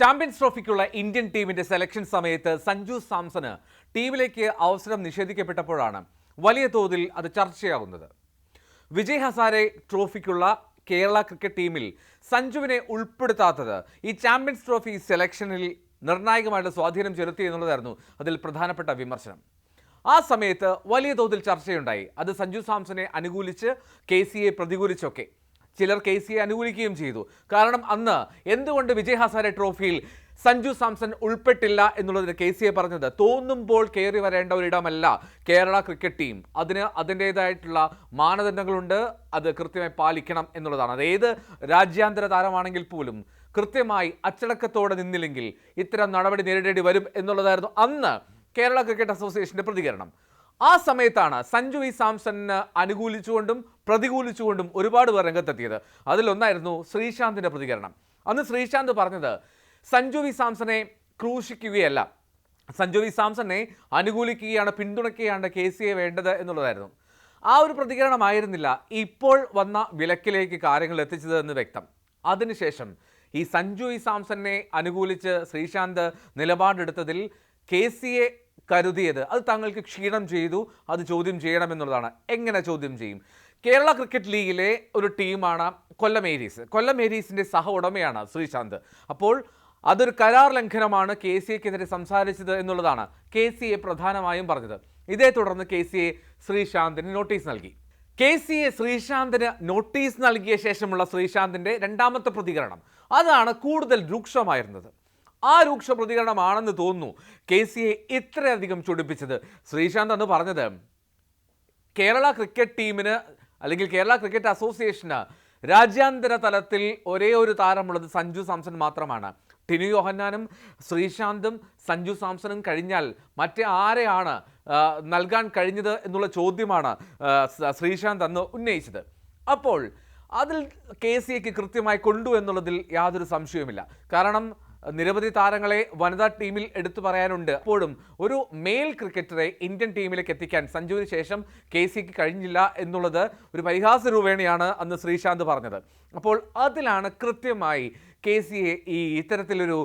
Champions ട്രോഫിക്കുള്ള Indian ടീമിന്റെ selection സമയത്ത് സഞ്ജു സാംസന് ടീമിലേക്ക് അവസരം നിഷേധിക്കപ്പെട്ടപ്പോഴാണ് വലിയ തോതിൽ അത് ചർച്ചയാവുന്നത്. വിജയ് ഹസാരെ ട്രോഫിക്കുള്ള കേരള ക്രിക്കറ്റ് ടീമിൽ സഞ്ജുവിനെ ഉൾപ്പെടുത്താത്തത് ഈ ചാമ്പ്യൻസ് ട്രോഫി സെലക്ഷനിൽ നിർണായകമായിട്ട് സ്വാധീനം ചെലുത്തി എന്നുള്ളതായിരുന്നു അതിൽ പ്രധാനപ്പെട്ട വിമർശനം. ആ സമയത്ത് വലിയ തോതിൽ ചർച്ചയുണ്ടായി. അത് സഞ്ജു സാംസനെ അനുകൂലിച്ച് കെ സി എ പ്രതികൂലിച്ചൊക്കെ. ചിലർ കെ സി എ അനുകൂലിക്കുകയും ചെയ്തു. കാരണം അന്ന് എന്തുകൊണ്ട് വിജയ് ഹസാരെ ട്രോഫിയിൽ സഞ്ജു സാംസൺ ഉൾപ്പെട്ടില്ല എന്നുള്ളതിന് കെ സി എ പറഞ്ഞത്? തോന്നുമ്പോൾ കയറി വരേണ്ട ഒരിടമല്ല കേരള ക്രിക്കറ്റ് ടീം. അതിന് അതിന്റേതായിട്ടുള്ള മാനദണ്ഡങ്ങളുണ്ട്. അത് കൃത്യമായി പാലിക്കണം എന്നുള്ളതാണ്. അത് രാജ്യാന്തര താരമാണെങ്കിൽ പോലും കൃത്യമായി അച്ചടക്കത്തോടെ നിന്നില്ലെങ്കിൽ ഇത്തരം നടപടി നേരിടേണ്ടി വരും എന്നുള്ളതായിരുന്നു അന്ന് കേരള ക്രിക്കറ്റ് അസോസിയേഷന്റെ പ്രതികരണം. ആ സമയത്താണ് സഞ്ജു വി സാംസണിന് അനുകൂലിച്ചുകൊണ്ടും പ്രതികൂലിച്ചുകൊണ്ടും ഒരുപാട് പേർ രംഗത്തെത്തിയത്. അതിലൊന്നായിരുന്നു ശ്രീശാന്തിന്റെ പ്രതികരണം. അന്ന് ശ്രീശാന്ത് പറഞ്ഞത് സഞ്ജു വി. സാംസനെ ക്രൂശിക്കുകയല്ല. സഞ്ജു വി. സാംസനെ അനുകൂലിക്കുകയാണ് പിന്തുണയ്ക്കുകയാണ് കെ സി എ വേണ്ടത് എന്നുള്ളതായിരുന്നു. ആ ഒരു പ്രതികരണമായിരുന്നില്ല ഇപ്പോൾ വന്ന വിലക്കിലേക്ക് കാര്യങ്ങൾ എത്തിച്ചത് എന്ന് വ്യക്തം. അതിനുശേഷം ഈ സഞ്ജു വി. സാംസനെ അനുകൂലിച്ച് ശ്രീശാന്ത് നിലപാടെടുത്തതിൽ കെ സി എ കരുതിയത് അത് തങ്ങൾക്ക് ക്ഷീണം ചെയ്തു അത് ചോദ്യം ചെയ്യണമെന്നുള്ളതാണ് എങ്ങനെ ചോദ്യം ചെയ്യും? കേരള ക്രിക്കറ്റ് ലീഗിലെ ഒരു ടീമാണ് കൊല്ലം ഏരീസ്. കൊല്ലം ഏരീസിന്റെ സഹ ഉടമയാണ് ശ്രീശാന്ത്. അപ്പോൾ അതൊരു കരാർ ലംഘനമാണ് കെ സി എക്കെതിരെ സംസാരിച്ചത് എന്നുള്ളതാണ് കെ സി എ പ്രധാനമായും പറഞ്ഞത്. ഇതേ തുടർന്ന് കെ സി എ ശ്രീശാന്തിന് നോട്ടീസ് നൽകി. കെ സി എ ശ്രീശാന്തിന് നോട്ടീസ് നൽകിയ ശേഷമുള്ള ശ്രീശാന്തിന്റെ രണ്ടാമത്തെ പ്രതികരണം. അതാണ് കൂടുതൽ രൂക്ഷമായിരുന്നത്. ആ രൂക്ഷ പ്രതികരണമാണെന്ന് തോന്നുന്നു കെ സി എ ഇത്രയധികം ചൊടിപ്പിച്ചത്. ശ്രീശാന്ത് അന്ന് പറഞ്ഞത് കേരള ക്രിക്കറ്റ് ടീമിന് അല്ലെങ്കിൽ കേരള ക്രിക്കറ്റ് അസോസിയേഷന് രാജ്യാന്തര തലത്തിൽ ഒരേ ഒരു താരമുള്ളത് സഞ്ജു സാംസൺ മാത്രമാണ്. ടിനു യോഹന്നാനും ശ്രീശാന്തും സഞ്ജു സാംസണും കഴിഞ്ഞാൽ മറ്റേ ആരെയാണ് നൽകാൻ കഴിഞ്ഞത് എന്നുള്ള ചോദ്യമാണ് ശ്രീശാന്ത് അന്ന് ഉന്നയിച്ചത്. അപ്പോൾ അതിൽ കെ സി എക്ക് കൃത്യമായി കൊണ്ടു എന്നുള്ളതിൽ യാതൊരു സംശയവുമില്ല. കാരണം നിരവധി താരങ്ങളെ വനിതാ ടീമിൽ എടുത്തു പറയാനുണ്ട്. അപ്പോഴും ഒരു മെയിൽ ക്രിക്കറ്ററെ ഇന്ത്യൻ ടീമിലേക്ക് എത്തിക്കാൻ സഞ്ജുവിന് ശേഷം കെ സിക്ക് കഴിഞ്ഞില്ല എന്നുള്ളത് ഒരു പരിഹാസ രൂപേണയാണ് അന്ന് ശ്രീശാന്ത് പറഞ്ഞത്. അപ്പോൾ അതിലാണ് കൃത്യമായി കെ സി എ ഈ ഇത്തരത്തിലൊരു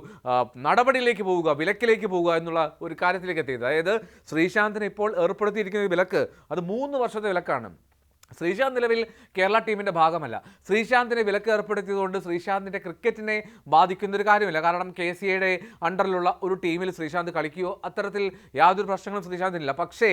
നടപടിയിലേക്ക് പോവുക വിലക്കിലേക്ക് പോവുക എന്നുള്ള ഒരു കാര്യത്തിലേക്ക് എത്തിയത്. അതായത് ശ്രീശാന്തിന് ഇപ്പോൾ ഏർപ്പെടുത്തിയിരിക്കുന്ന വിലക്ക് അത് മൂന്ന് വർഷത്തെ വിലക്കാണ്. ശ്രീശാന്ത് നിലവിൽ കേരള ടീമിന്റെ ഭാഗമല്ല. ശ്രീശാന്തിനെ വിലക്ക് ഏർപ്പെടുത്തിയതുകൊണ്ട് ശ്രീശാന്തിന്റെ ക്രിക്കറ്റിനെ ബാധിക്കുന്ന ഒരു കാര്യമില്ല. കാരണം കെ സി എയുടെ അണ്ടറിലുള്ള ഒരു ടീമിൽ ശ്രീശാന്ത് കളിക്കുകയോ അത്തരത്തിൽ യാതൊരു പ്രശ്നങ്ങളും ശ്രീശാന്തിനില്ല പക്ഷേ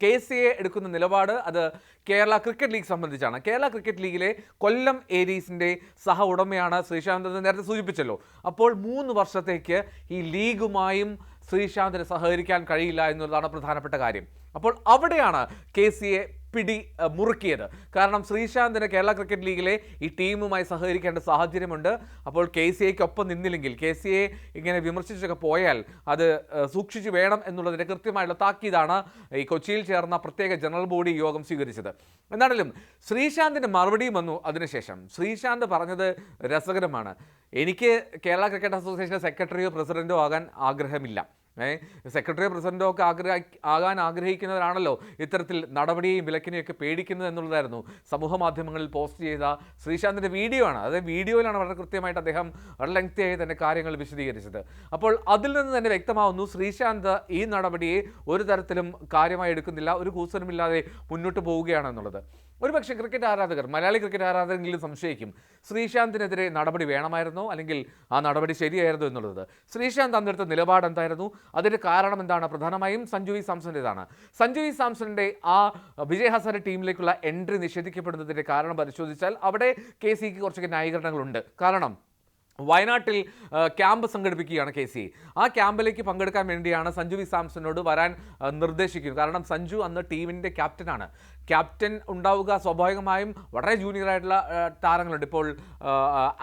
കെ സി എ എടുക്കുന്ന നിലപാട് അത് കേരള ക്രിക്കറ്റ് ലീഗ് സംബന്ധിച്ചാണ്. കേരള ക്രിക്കറ്റ് ലീഗിലെ കൊല്ലം ഏരീസിന്റെ സഹ ഉടമയാണ് ശ്രീശാന്ത് എന്ന് നേരത്തെ സൂചിപ്പിച്ചല്ലോ. അപ്പോൾ മൂന്ന് വർഷത്തേക്ക് ഈ ലീഗുമായും ശ്രീശാന്തിന് സഹകരിക്കാൻ കഴിയില്ല എന്നുള്ളതാണ് പ്രധാനപ്പെട്ട കാര്യം. അപ്പോൾ അവിടെയാണ് കെ സി എ പിടി മുറുക്കിയത്. കാരണം ശ്രീശാന്തിന് കേരള ക്രിക്കറ്റ് ലീഗിലെ ഈ ടീമുമായി സഹകരിക്കേണ്ട സാഹചര്യമുണ്ട്. അപ്പോൾ കെ സി എക്ക് ഒപ്പം നിന്നില്ലെങ്കിൽ കെ സി എ ഇങ്ങനെ വിമർശിച്ചൊക്കെ പോയാൽ അത് സൂക്ഷിച്ചു വേണം എന്നുള്ളതിന്റെ കൃത്യമായുള്ള താക്കീതാണ് ഈ കൊച്ചിയിൽ ചേർന്ന പ്രത്യേക ജനറൽ ബോഡി യോഗം സ്വീകരിച്ചത്. എന്നാണെങ്കിലും ശ്രീശാന്തിന്റെ മറുപടിയും വന്നു അതിനുശേഷം. ശ്രീശാന്ത് പറഞ്ഞത് രസകരമാണ്. എനിക്ക് കേരള ക്രിക്കറ്റ് അസോസിയേഷൻ സെക്രട്ടറിയോ പ്രസിഡന്റോ ആകാൻ ആഗ്രഹമില്ല. സെക്രട്ടറിയോ പ്രസിഡന്റോ ഒക്കെ ആഗ്രഹ ആകാൻ ആഗ്രഹിക്കുന്നവരാണല്ലോ ഇത്തരത്തിൽ നടപടിയെയും വിലക്കിനെയും ഒക്കെ പേടിക്കുന്നത് എന്നുള്ളതായിരുന്നു. സമൂഹ മാധ്യമങ്ങളിൽ പോസ്റ്റ് ചെയ്ത ശ്രീശാന്തിന്റെ വീഡിയോ ആണ്. അത് വീഡിയോയിലാണ് വളരെ കൃത്യമായിട്ട് അദ്ദേഹം വളരെ ലെങ്തിയായി തന്നെ കാര്യങ്ങൾ വിശദീകരിച്ചത്. അപ്പോൾ അതിൽ നിന്ന് തന്നെ വ്യക്തമാവുന്നു ശ്രീശാന്ത് ഈ നടപടിയെ ഒരു തരത്തിലും കാര്യമായി എടുക്കുന്നില്ല ഒരു കൂസലുമില്ലാതെ മുന്നോട്ട് പോവുകയാണെന്നുള്ളത് ഒരുപക്ഷെ ക്രിക്കറ്റ് ആരാധകർ മലയാളി ക്രിക്കറ്റ് ആരാധകരെങ്കിലും സംശയിക്കും ശ്രീശാന്തിനെതിരെ നടപടി വേണമായിരുന്നോ? അല്ലെങ്കിൽ ആ നടപടി ശരിയായിരുന്നു എന്നുള്ളത്? ശ്രീശാന്ത് അന്നെടുത്ത നിലപാട് എന്തായിരുന്നു? അതിന്റെ കാരണം എന്താണ്? പ്രധാനമായും സഞ്ജു വി സാംസണിന്റെതാണ് സഞ്ജു വി സാംസണിന്റെ ആ വിജയ് ഹസാരെ ടീമിലേക്കുള്ള എൻട്രി നിഷേധിക്കപ്പെടുന്നതിന്റെ കാരണം പരിശോധിച്ചാൽ അവിടെ കെ സിക്ക് കുറച്ചൊക്കെ ന്യായീകരണങ്ങളുണ്ട്. കാരണം വയനാട്ടിൽ ക്യാമ്പ് സംഘടിപ്പിക്കുകയാണ് കെ സി. ആ ക്യാമ്പിലേക്ക് പങ്കെടുക്കാൻ വേണ്ടിയാണ് സഞ്ജു വി സാംസണോട് വരാൻ നിർദ്ദേശിക്കുന്നത്. കാരണം സഞ്ജു അന്ന് ടീമിന്റെ ക്യാപ്റ്റനാണ്. ക്യാപ്റ്റൻ ഉണ്ടാവുക സ്വാഭാവികമായും വളരെ ജൂനിയർ ആയിട്ടുള്ള താരങ്ങളുണ്ട്. ഇപ്പോൾ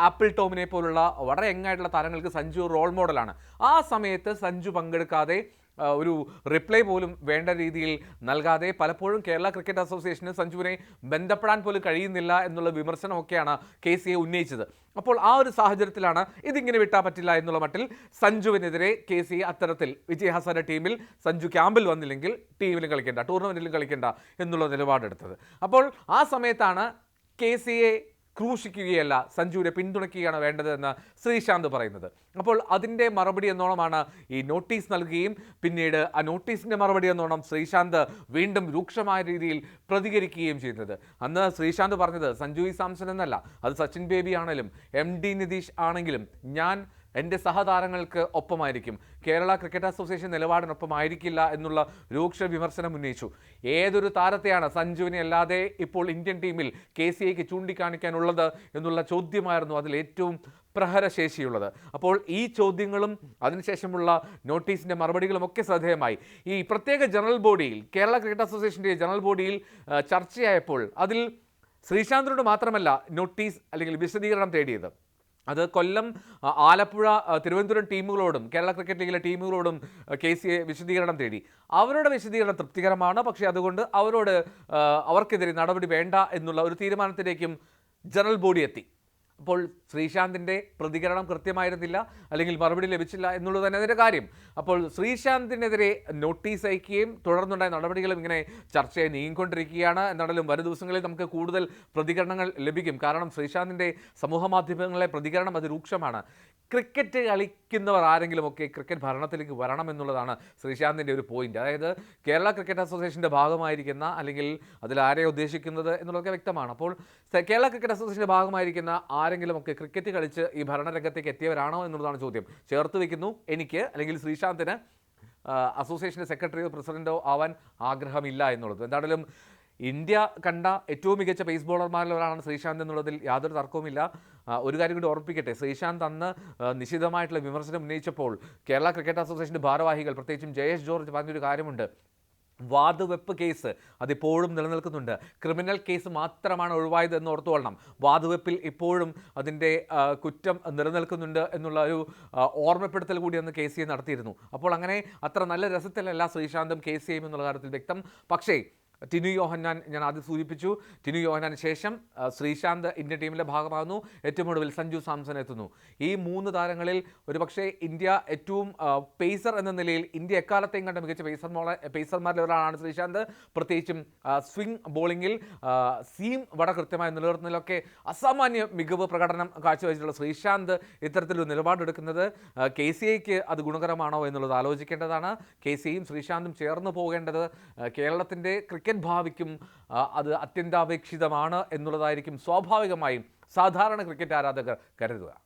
ആപ്പിൾ ടോമിനെ പോലുള്ള വളരെ യങ് ആയിട്ടുള്ള താരങ്ങൾക്ക് സഞ്ജു റോൾ മോഡലാണ് ആ സമയത്ത് സഞ്ജു പങ്കെടുക്കാതെ ഒരു റിപ്ലൈ പോലും വേണ്ട രീതിയിൽ നൽകാതെ പലപ്പോഴും കേരള ക്രിക്കറ്റ് അസോസിയേഷന് സഞ്ജുവിനെ ബന്ധപ്പെടാൻ പോലും കഴിയുന്നില്ല എന്നുള്ള വിമർശനമൊക്കെയാണ് കെ സി എ ഉന്നയിച്ചത്. അപ്പോൾ ആ ഒരു സാഹചര്യത്തിലാണ് ഇതിങ്ങനെ വിട്ടാൽ പറ്റില്ല എന്നുള്ള മട്ടിൽ സഞ്ജുവിനെതിരെ കെ സി അത്തരത്തിൽ വിജയ് ഹസാര ടീമിൽ സഞ്ജു ക്യാമ്പിൽ വന്നില്ലെങ്കിൽ ടീമിലും കളിക്കേണ്ട ടൂർണമെന്റിലും കളിക്കേണ്ട എന്നുള്ള നിലപാടെടുത്തത്. അപ്പോൾ ആ സമയത്താണ് കെ സി എ ക്രൂശിക്കുകയല്ല. സഞ്ജുവിനെ പിന്തുണയ്ക്കുകയാണ് വേണ്ടതെന്ന് ശ്രീശാന്ത് പറയുന്നത്. അപ്പോൾ അതിന്റെ മറുപടി എന്നോണമാണ് ഈ നോട്ടീസ് നൽകുകയും പിന്നീട് ആ നോട്ടീസിന്റെ മറുപടി എന്നോണം ശ്രീശാന്ത് വീണ്ടും രൂക്ഷമായ രീതിയിൽ പ്രതികരിക്കുകയും ചെയ്യുന്നത്. അന്ന് ശ്രീശാന്ത് പറഞ്ഞത് സഞ്ജു സാംസൺ എന്നല്ല. അത് സച്ചിൻ ബേബി ആണെങ്കിലും എം ഡി നിതീഷ് ആണെങ്കിലും ഞാൻ എന്റെ സഹതാരങ്ങൾക്ക് ഒപ്പമായിരിക്കും. കേരള ക്രിക്കറ്റ് അസോസിയേഷൻ നിലപാടിനൊപ്പമായിരിക്കില്ല എന്നുള്ള രൂക്ഷ വിമർശനം ഉന്നയിച്ചു. ഏതൊരു താരത്തെയാണ് സഞ്ജുവിനെ അല്ലാതെ ഇപ്പോൾ ഇന്ത്യൻ ടീമിൽ കെ സി ഐക്ക് ചൂണ്ടിക്കാണിക്കാനുള്ളത് എന്നുള്ള ചോദ്യമായിരുന്നു അതിൽ ഏറ്റവും പ്രഹരശേഷിയുള്ളത്. അപ്പോൾ ഈ ചോദ്യങ്ങളും അതിനുശേഷമുള്ള നോട്ടീസിന്റെ മറുപടികളും ഒക്കെ ശ്രദ്ധേയമായി. ഈ പ്രത്യേക ജനറൽ ബോഡിയിൽ കേരള ക്രിക്കറ്റ് അസോസിയേഷന്റെ ജനറൽ ബോഡിയിൽ ചർച്ചയായപ്പോൾ അതിൽ ശ്രീശാന്തിനോട് മാത്രമല്ല നോട്ടീസ് അല്ലെങ്കിൽ വിശദീകരണം തേടിയത്. അത് കൊല്ലം ആലപ്പുഴ തിരുവനന്തപുരം ടീമുകളോടും കേരള ക്രിക്കറ്റ് ലീഗിലെ ടീമുകളോടും കെ സി എ വിശദീകരണം തേടി. അവരുടെ വിശദീകരണം തൃപ്തികരമാണ്. പക്ഷേ അതുകൊണ്ട് അവരോട് അവർക്കെതിരെ നടപടി വേണ്ട എന്നുള്ള ഒരു തീരുമാനത്തിലേക്കും ജനറൽ ബോഡി എത്തി. അപ്പോൾ ശ്രീശാന്തിന്റെ പ്രതികരണം കൃത്യമായിരുന്നില്ല അല്ലെങ്കിൽ മറുപടി ലഭിച്ചില്ല എന്നുള്ളത് തന്നെ അതിന്റെ കാര്യം. അപ്പോൾ ശ്രീശാന്തിനെതിരെ നോട്ടീസ് അയക്കുകയും തുടർന്നുണ്ടായ നടപടികളും ഇങ്ങനെ ചർച്ചയായി നീങ്ങിക്കൊണ്ടിരിക്കുകയാണ്. എന്നാലും വരും ദിവസങ്ങളിൽ നമുക്ക് കൂടുതൽ പ്രതികരണങ്ങൾ ലഭിക്കും. കാരണം ശ്രീശാന്തിന്റെ സമൂഹ മാധ്യമങ്ങളിലെ പ്രതികരണം അത് രൂക്ഷമാണ്. ക്രിക്കറ്റ് കളിക്കുന്നവർ ആരെങ്കിലുമൊക്കെ ക്രിക്കറ്റ് ഭരണത്തിലേക്ക് വരണം എന്നുള്ളതാണ് ശ്രീശാന്തിന്റെ ഒരു പോയിന്റ്. അതായത് കേരള ക്രിക്കറ്റ് അസോസിയേഷന്റെ ഭാഗമായിരിക്കുന്ന അല്ലെങ്കിൽ അതിൽ ആരെയാണ് ഉദ്ദേശിക്കുന്നത് എന്നുള്ളതൊക്കെ വ്യക്തമാണ്. അപ്പോൾ കേരള ക്രിക്കറ്റ് അസോസിയേഷന്റെ ഭാഗമായിരിക്കുന്ന ആരെങ്കിലുമൊക്കെ ക്രിക്കറ്റ് കളിച്ച് ഈ ഭരണരംഗത്തേക്ക് എത്തിയവരാണോ എന്നുള്ളതാണ് ചോദ്യം. ചേർത്ത് വെക്കുന്നു എനിക്ക് അല്ലെങ്കിൽ ശ്രീശാന്തിന് അസോസിയേഷന്റെ സെക്രട്ടറിയോ പ്രസിഡന്റോ ആവാൻ ആഗ്രഹമില്ല എന്നുള്ളത്. എന്താണെങ്കിലും ഇന്ത്യ കണ്ട ഏറ്റവും മികച്ച പേസ് ബോളർമാരിൽ ഒരാളാണ് ശ്രീശാന്ത് എന്നുള്ളതിൽ യാതൊരു തർക്കവുമില്ല. ഒരു കാര്യം കൂടി ഓർപ്പിക്കട്ടെ ശ്രീശാന്ത് അന്ന് നിശിതമായിട്ടുള്ള വിമർശനം ഉന്നയിച്ചപ്പോൾ കേരള ക്രിക്കറ്റ് അസോസിയേഷന്റെ ഭാരവാഹികൾ പ്രത്യേകിച്ചും ജയേഷ് ജോർജ് പറഞ്ഞൊരു കാര്യമുണ്ട്. വാതുവെപ്പ് കേസ് അതിപ്പോഴും നിലനിൽക്കുന്നുണ്ട്. ക്രിമിനൽ കേസ് മാത്രമാണ് ഒഴിവായത് എന്ന് ഓർത്തുകൊള്ളണം. വാതുവെപ്പിൽ ഇപ്പോഴും അതിന്റെ കുറ്റം നിലനിൽക്കുന്നുണ്ട് എന്നുള്ള ഒരു ഓർമ്മപ്പെടുത്തൽ കൂടി അന്ന് കെ സി എ നടത്തിയിരുന്നു. അപ്പോൾ അങ്ങനെ അത്ര നല്ല രസത്തിലല്ല ശ്രീശാന്തും കെ സി എയും എന്നുള്ള കാര്യത്തിൽ വ്യക്തം. പക്ഷേ ടിനു യോഹന്നാൻ ഞാൻ ആദ്യം സൂചിപ്പിച്ചു. ടിനു യോഹന്നാന് ശേഷം ശ്രീശാന്ത് ഇന്ത്യൻ ടീമിന്റെ ഭാഗമാകുന്നു. ഏറ്റവും ഒടുവിൽ സഞ്ജു സാംസൺ എത്തുന്നു. ഈ മൂന്ന് താരങ്ങളിൽ ഒരുപക്ഷേ ഇന്ത്യ ഏറ്റവും പേസർ എന്ന നിലയിൽ ഇന്ത്യ എക്കാലത്തെയും കണ്ട മികച്ച പേസർ പേസർമാരിൽ ഒരാളാണ് ശ്രീശാന്ത്. പ്രത്യേകിച്ചും സ്വിംഗ് ബോളിങ്ങിൽ സീം വട കൃത്യമായി നിലനിർത്തുന്നതിലൊക്കെ അസാമാന്യ മികവ് പ്രകടനം കാഴ്ചവെച്ചിട്ടുള്ള ശ്രീശാന്ത് ഇത്തരത്തിലൊരു നിലപാടെടുക്കുന്നത്. കെ സി ഐക്ക് അത് ഗുണകരമാണോ എന്നുള്ളത് ആലോചിക്കേണ്ടതാണ്. കെ സി ഐയും ശ്രീശാന്തും ചേർന്ന് പോകേണ്ടത് കേരളത്തിന്റെ ക്രിക്കറ്റ് ഭാവിക്കും അത് അത്യന്താപേക്ഷിതമാണ് എന്നുള്ളതായിരിക്കും സ്വാഭാവികമായും സാധാരണ ക്രിക്കറ്റ് ആരാധകർ കരുതുക.